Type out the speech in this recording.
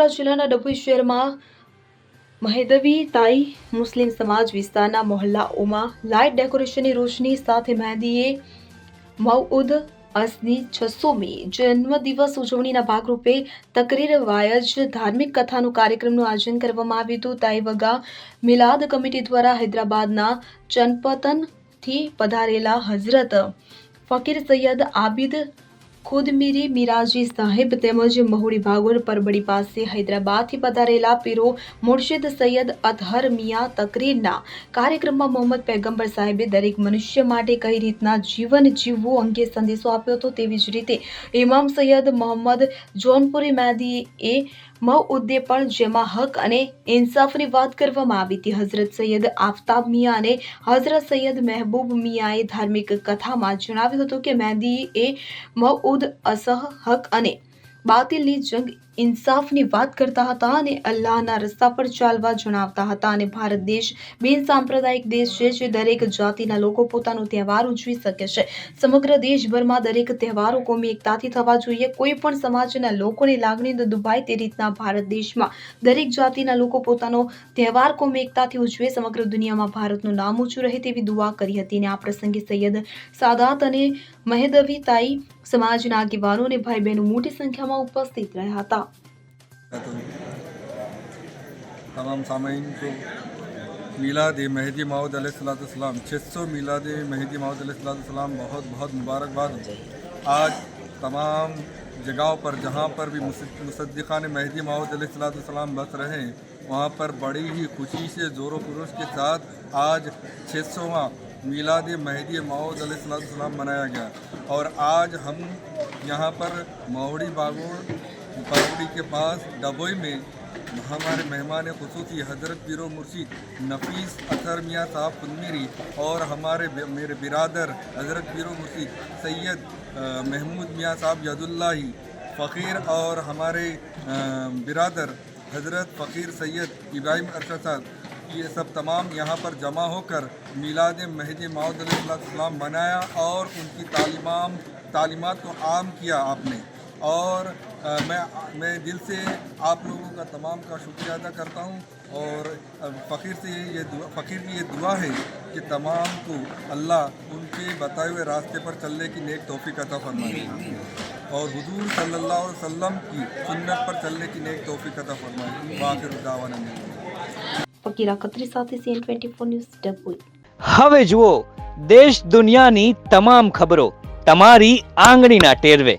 વડોદરા જિલ્લાના ડભોઈ શહેરમાં મહેદવી તાઈ મુસ્લિમ સમાજ વિસ્તારના મોહલ્લાઓમાં લાઇટ ડેકોરેશનની રોશની સાથે મહેંદીએ મઉદ અસની છસોમી જન્મદિવસ ઉજવણીના ભાગરૂપે તકરીર વાયજ ધાર્મિક કથાનું કાર્યક્રમનું આયોજન કરવામાં આવ્યું હતું. તાઈ વગા મિલાદ કમિટી દ્વારા હૈદરાબાદના ચનપતનથી પધારેલા હઝરત ફકીર સૈયદ આબિદ ખુદમીરી મિરાજી સાહેબ તેમજ મહુડી ભાગોર પરબડી પાસે હૈદરાબાદથી પધારેલા પીરો મુર્શિદ સૈયદ અતહર મિયા તકરીરના કાર્યક્રમમાં મોહમ્મદ પૈગંબર સાહેબે દરેક મનુષ્ય માટે કઈ રીતના જીવન જીવવું અંગે સંદેશો આપ્યો હતો તેવી જ રીતે ઇમામ સૈયદ મોહમ્મદ જોનપુરી મેદીએ મઉદ્દે પણ જેમાં હક અને ઇન્સાફની વાત કરવામાં આવી હતી. હઝરત સૈયદ આફતાબ મિયા અને હઝરત સૈયદ મહેબૂબ મિયાએ ધાર્મિક કથામાં જણાવ્યું હતું કે મહેંદી એ મઉદ અસહ, હક અને બાતિલની જંગ ઇન્સાફની વાત કરતા હતા અને અલ્લાહના રસ્તા પર ચાલવા જણાવતા હતા. અને ભારત દેશ બિન સાંપ્રદાયિક દેશ છે જે દરેક જાતિના લોકો પોતાનો તહેવાર ઉજવી શકે છે. સમગ્ર દેશભરમાં દરેક તહેવારો કોમી એકતાથી થવા જોઈએ. કોઈ પણ સમાજના લોકોની લાગણી દુભાય તે રીતના ભારત દેશમાં દરેક જાતિના લોકો પોતાનો તહેવાર કોમી એકતાથી ઉજવે. સમગ્ર દુનિયામાં ભારતનું નામ ઊંચું રહે તેવી દુઆ કરી હતી અને આ પ્રસંગે સૈયદ સાદાત અને મહેદવી તાઈ સમાજના આગેવાનો અને ભાઈ બહેનો મોટી સંખ્યામાં ઉપસ્થિત રહ્યા હતા. تمام سامعین کو میلاد مہدی ماؤد علیہ السلّۃ السلام چھ سو میلاد مہدی ماؤد علیہ السلّۃ السلام بہت بہت مبارکباد آج تمام جگہوں پر جہاں پر بھی مصدقان مہدی ماؤد علیہ السلّۃ السلام بس رہے ہیں، وہاں پر بڑی ہی خوشی سے، زور و خروش کے ساتھ آج چھ سواں میلاد مہدی ماؤد علیہ السلام منایا گیا۔ اور آج ہم یہاں پر مہوڑی باغوڑ پاپڑی کے پاس ڈبوئی میں ہمارے مہمان خصوصی حضرت بیرو مرشید نفیس اثر میاں صاحب پنمیری اور ہمارے میرے برادر حضرت بیرو مرشید سید محمود میاں صاحب ید اللہ فقیر اور ہمارے برادر حضرت فقیر سید ابراہیم ارشد صاحب، یہ سب تمام یہاں پر جمع ہو کر میلاد مہدی ماؤد علیہ السلام بنایا اور ان کی تعلیمات تعلیمات کو عام کیا آپ نے اور میں میں دل سے آپ لوگوں کا تمام کا شکریہ ادا کرتا ہوں اور فقیر سے یہ دعا فقیر کی یہ دعا ہے کہ تمام کو اللہ ان کے بتائے ہوئے راستے پر چلنے کی نیک توفیق عطا فرمائے۔ اور حضور صلی اللہ علیہ وسلم کی سنت پر چلنے کی نیک توفیق عطا فرمائے۔ واخر دعوانا ફકીરા ખત્રી સાથે CN twenty four news Dabhoi હવે જુઓ દેશ દુનિયાની તમામ ખબરો તમારી આંગળીના ટેરવે